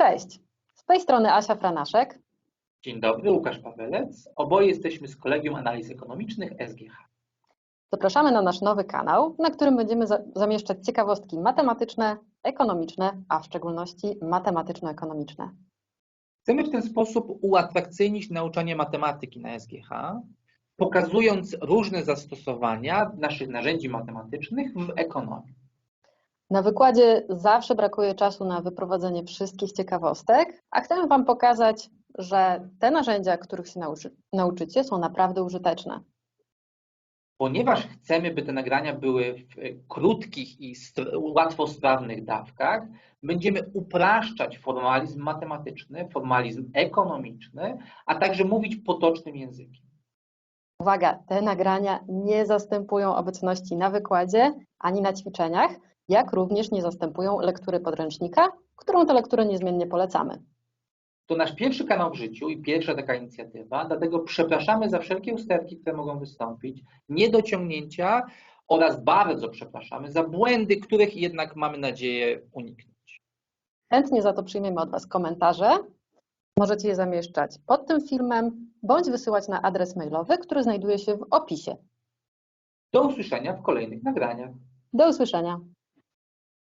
Cześć, z tej strony Asia Franaszek. Dzień dobry, Łukasz Pawelec. Oboje jesteśmy z Kolegium Analiz Ekonomicznych SGH. Zapraszamy na nasz nowy kanał, na którym będziemy za zamieszczać ciekawostki matematyczne, ekonomiczne, a w szczególności matematyczno-ekonomiczne. Chcemy w ten sposób uatrakcyjnić nauczanie matematyki na SGH, pokazując różne zastosowania naszych narzędzi matematycznych w ekonomii. Na wykładzie zawsze brakuje czasu na wyprowadzenie wszystkich ciekawostek, a chcemy Wam pokazać, że te narzędzia, których się nauczy nauczycie, są naprawdę użyteczne. Ponieważ chcemy, by te nagrania były w krótkich i łatwostrawnych dawkach, będziemy upraszczać formalizm matematyczny, formalizm ekonomiczny, a także mówić potocznym językiem. Uwaga, te nagrania nie zastępują obecności na wykładzie ani na ćwiczeniach, jak również nie zastępują lektury podręcznika, którą tę lekturę niezmiennie polecamy. To nasz pierwszy kanał w życiu i pierwsza taka inicjatywa, dlatego przepraszamy za wszelkie usterki, które mogą wystąpić, niedociągnięcia oraz bardzo przepraszamy za błędy, których jednak mamy nadzieję uniknąć. Chętnie za to przyjmiemy od Was komentarze. Możecie je zamieszczać pod tym filmem bądź wysyłać na adres mailowy, który znajduje się w opisie. Do usłyszenia w kolejnych nagraniach. Do usłyszenia.